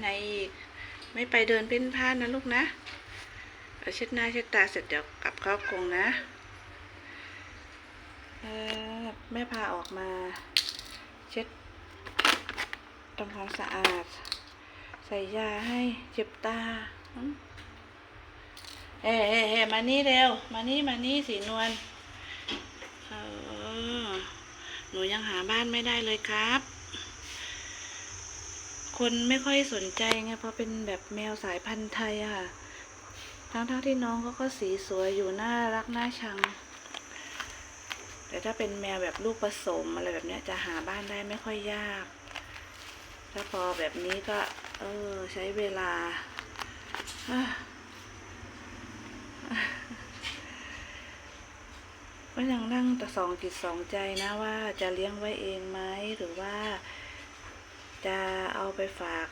ไหนไม่ไปเดินเพ่นพ่านนะลูกนะเอาเช็ดหน้าเช็ดตาเสร็จเดี๋ยวกลับเข้ากรงนะแม่พาออกมา เช็ดทำความสะอาด ใส่ยาให้เจ็บตาเอ้เอ้เอ้มานี่เร็ว มานี่มานี่สีนวลเออหนูยังหาบ้านไม่ได้เลยครับ คนไม่ค่อยสนใจไงเพราะเป็นแบบแมวสายพันธุ์ไทยอะค่ะ ทั้งๆทที่น้องเขาก็สีสวยอยู่น่ารักน่าชัง แต่ถ้าเป็นแมวแบบลูกผสมอะไรแบบเนี้ยจะหาบ้านได้ไม่ค่อยยาก ถ้าพอแบบนี้ก็ เออ ใช้เวลาก็ยังนั่งแต่สองจิตสองใจนะว่าจะเลี้ยงไว้เองไหมหรือว่า จะเอาไปฝาก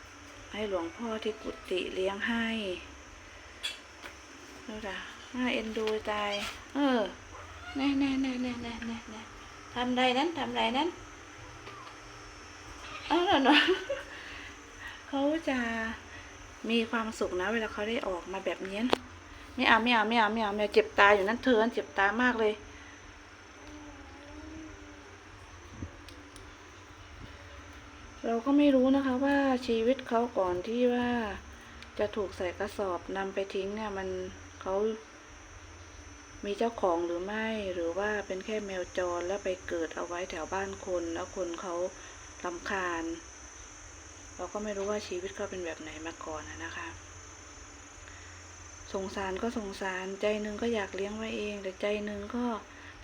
ให้หลวงพ่อที่กุฏิเลี้ยงให้ดูจ้ะน่าเอ็นดูตาย เออ แน่แน่แน่แน่แน่แน่แน่ทำไรนั้นทำไรนั้น เออเนาะเขาจะมีความสุขนะ เวลาเขาได้ออกมาแบบนี้นะไม่เอาไม่เอาไม่เอาไม่เอาไม่เอาเจ็บตาอยู่นั่นเธอเจ็บตามากเลย เราก็ไม่รู้นะคะว่าชีวิตเขาก่อนที่ว่าจะถูกใส่กระสอบนำไปทิ้งเนี่ยมันเขามีเจ้าของหรือไม่หรือว่าเป็นแค่แมวจรแล้วไปเกิดเอาไว้แถวบ้านคน แล้วคนเขาลำคาญ เราก็ไม่รู้ว่าชีวิตเขาเป็นแบบไหนมาก่อนนะคะ สงสารก็สงสารใจนึงก็อยากเลี้ยงไว้เอง แต่ใจนึงก็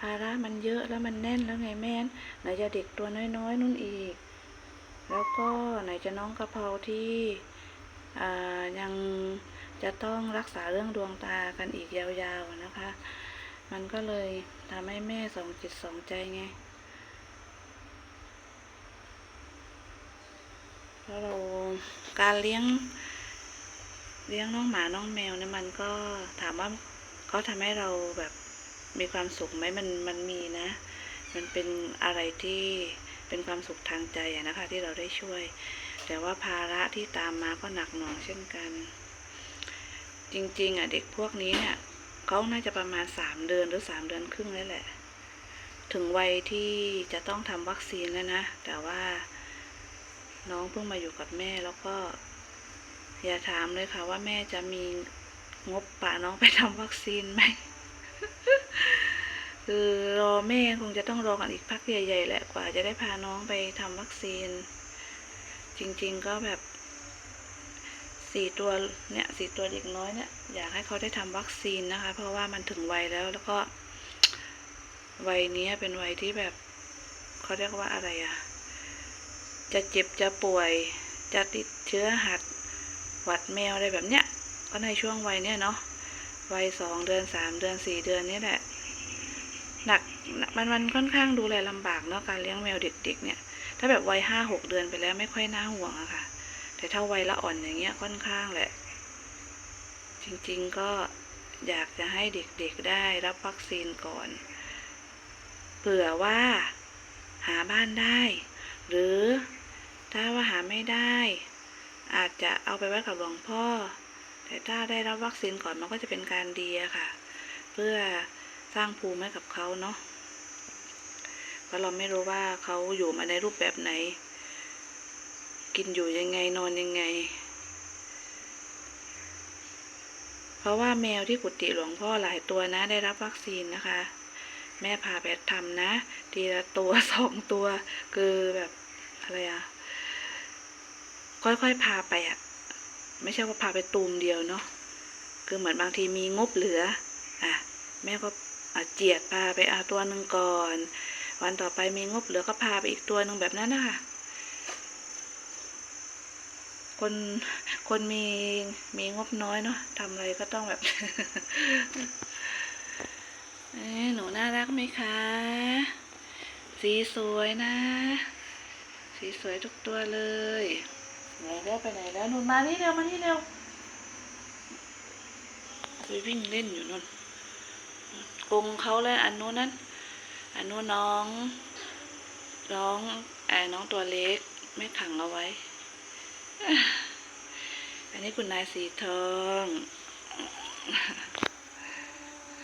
ภาระมันเยอะแล้วมันแน่นแล้วไงแม่นไหนจะเด็กตัวน้อยๆนู่นอีก แล้วก็ไหนจะน้องกระเพราที่ยังจะต้องรักษาเรื่องดวงตากันอีกยาวๆนะคะ มันก็เลยทำให้แม่สองจิตสองใจไงเพราะเราการเลี้ยงเลี้ยงน้องหมาน้องแมวเนี่ยมันก็ถามว่าเขาทำให้เราแบบมีความสุขไหมมันมันมีนะ มันเป็นอะไรที่ เป็นความสุขทางใจอะนะคะ ที่เราได้ช่วย แต่ว่าภาระที่ตามมาก็หนักหน่วงเช่นกัน จริงๆอะเด็กพวกนี้เนี่ยเขาน่าจะประมาณสามเดือนหรือสามเดือนครึ่งแล้วแหละ ถึงวัยที่จะต้องทำวัคซีนแล้วนะ แต่ว่าน้องเพิ่งมาอยู่กับแม่แล้วก็ อย่าถามเลยค่ะว่าแม่จะมีงบป่าน้องไปทำวัคซีนไหม คือรอแม่คงจะต้องรอกันอีกพักใหญ่ๆแหละกว่าจะได้พาน้องไปทำวัคซีน จริงๆก็แบบสี่ตัวเนี่ยสี่ตัวเด็กน้อยเนี่ยอยากให้เขาได้ทำวัคซีนนะคะ เพราะว่ามันถึงวัยแล้วแล้วก็วัยนี้เป็นวัยที่แบบเขาเรียกว่าอะไรอะจะเจ็บจะป่วย จะติดเชื้อหัดหวัดแมวอะไรแบบเนี้ยก็ในช่วงวัยเนี้ยเนาะวัยสองเดือนสามเดือนสี่เดือนนี่แหละ หนักมันมันค่อนข้างดูแลลำบากเนาะการเลี้ยงแมวเด็ก ๆ เนี่ย ถ้าแบบวัยห้าหกเดือนไปแล้วไม่ค่อยน่าห่วงอะค่ะ แต่ถ้าวัยละอ่อนอย่างเงี้ยค่อนข้างแหละ จริงๆก็อยากจะให้เด็กๆได้รับวัคซีนก่อนเผื่อว่าหาบ้านได้ หรือถ้าว่าหาไม่ได้ อาจจะเอาไปไว้กับหลวงพ่อ แต่ถ้าได้รับวัคซีนก่อนมันก็จะเป็นการดีอะค่ะ เพื่อ สร้างภูมิให้กับเขาเนาะเพราะเราไม่รู้ว่าเขาอยู่มาในรูปแบบไหน กินอยู่ยังไงนอนยังไง เพราะว่าแมวที่กุฏิหลวงพ่อหลายตัวนะ ได้รับวัคซีนนะคะ แม่พาไปทำนะ ทีละตัวสองตัวคือแบบอะไรอะค่อยๆพาไปอะไม่ใช่ว่าพาไปตูมเดียวเนาะคือเหมือนบางทีมีงบเหลือ อะ แม่ก็ เจียดพาไปเอาตัวหนึ่งก่อน วันต่อไปมีงบเหลือก็พาไปอีกตัวหนึ่งแบบนั้นนะคะคนคนมีมีงบน้อยเนาะทำอะไรก็ต้องแบบเอ้หนูน่ารักไหมคะ สีสวยนะ สีสวยทุกตัวเลยไหนแล้วไปไหนแล้วนุ่นมานี่เร็วมานี่เร็วไปวิ่งเล่นอยู่นู่น กรงเขาเลยอันนู้นนั้นอันนู้นน้องน้องแอน้องตัวเล็ก ไม่ขังเอาไว้ อันนี้คุณนายสีทอง